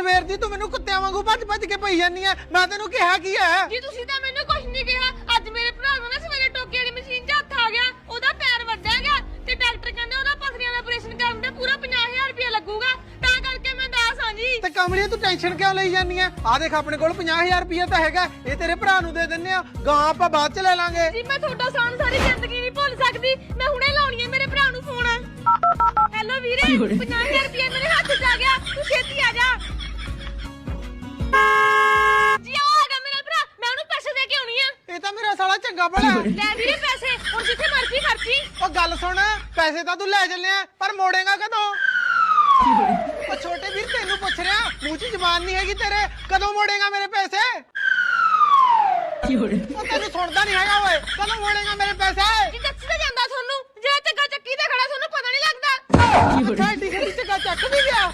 ਸਵੇਰ ਦੀ ਤੂੰ ਮੈਨੂੰ ਕੁੱਤਿਆਂ ਵਾਂਗੂ ਭੱਜ ਭੱਜ ਕੇ ਪਈ ਜਾਂਦੀ ਐ ਮੈਂ ਤੈਨੂੰ ਕਿਹਾ ਕੀ ਐ ਜੀ ਤੁਸੀਂ ਤਾਂ ਮੈਨੂੰ ਕੁਝ ਨਹੀਂ ਕਿਹਾ। ਅੱਜ ਮੇਰੇ ਭਰਾ ਨੂੰ ਨਾ ਸਵੇਰੇ ਟੋਕੇ ਵਾਲੀ ਮਸ਼ੀਨ 'ਚ ਹੱਥ ਆ ਗਿਆ। ਉਹਦਾ ਪੈਰ ਵੱਢਿਆ ਗਿਆ ਤੇ ਡਾਕਟਰ ਕਹਿੰਦੇ ਉਹਦਾ ਪਥਰੀਆਂ ਦਾ ਆਪਰੇਸ਼ਨ ਕਰਨ ਦਾ ਪੂਰਾ 50000 ਰੁਪਏ ਲੱਗੂਗਾ। ਤਾਂ ਕਰਕੇ ਮੈਂ ਦੱਸ ਹਾਂ ਜੀ। ਤੇ ਕਮਲੀਏ ਤੂੰ ਟੈਨਸ਼ਨ ਕਿਉਂ ਲਈ ਜਾਂਦੀ ਐ ਆ ਦੇਖ ਆਪਣੇ ਕੋਲ 50000 ਰੁਪਏ ਤਾਂ ਹੈਗਾ। ਇਹ ਤੇਰੇ ਭਰਾ ਨੂੰ ਦੇ ਦਿੰਨੇ ਆ। ਗਾਂ ਆਪਾਂ ਬਾਅਦ ਚ ਲੈ ਲਾਂਗੇ। ਜੀ ਮੈਂ ਤੁਹਾਡਾ ਸਾਨ ਸਾਰੀ ਜ਼ਿੰਦਗੀ ਨਹੀਂ ਭੁੱਲ ਸਕਦੀ। ਮੈਂ ਹੁਣੇ ਲਾਉਣੀ ਹੈ ਮੇਰੇ ਭਰਾ ਨੂੰ ਫੋਨ ਹੈਲੋ ਵੀਰੇ 50000 ਰੁਪਏ ਮੇਰੇ ਹੱਥ 'ਚ ਆ ਤਾਂ ਮੇਰਾ ਸਾਲਾ ਚੰਗਾ ਭਲਾ ਹੈ। ਲੈ ਵੀਰੇ ਪੈਸੇ ਹੁਣ ਜਿੱਥੇ ਮਰਜ਼ੀ ਖਰਚੀ। ਉਹ ਗੱਲ ਸੁਣ ਪੈਸੇ ਤਾਂ ਤੂੰ ਲੈ ਚੱਲਿਆ ਪਰ ਮੋੜੇਗਾ ਕਦੋਂ? ਉਹ ਛੋਟੇ ਵੀਰ ਤੈਨੂੰ ਪੁੱਛ ਰਿਹਾ ਮੂੰਹ 'ਚ ਜ਼ਬਾਨ ਨਹੀਂ ਹੈਗੀ ਤੇਰੇ ਕਦੋਂ ਮੋੜੇਗਾ ਮੇਰੇ ਪੈਸੇ? ਉਹ ਤੈਨੂੰ ਸੁਣਦਾ ਨਹੀਂ ਹੈਗਾ ਓਏ ਕਦੋਂ ਮੋੜੇਗਾ ਮੇਰੇ ਪੈਸੇ? ਜੀ ਦੱਸ ਤਾਂ ਜਾਂਦਾ ਤੁਹਾਨੂੰ? ਜੇ ਚੱਕਾ ਚੱਕੀ ਤੇ ਖੜਾ ਤੁਹਾਨੂੰ ਪਤਾ ਨਹੀਂ ਲੱਗਦਾ। ਅੱਛਾ ਏਡੀ ਗੱਡੀ 'ਚ ਚੱਕ ਵੀ ਗਿਆ।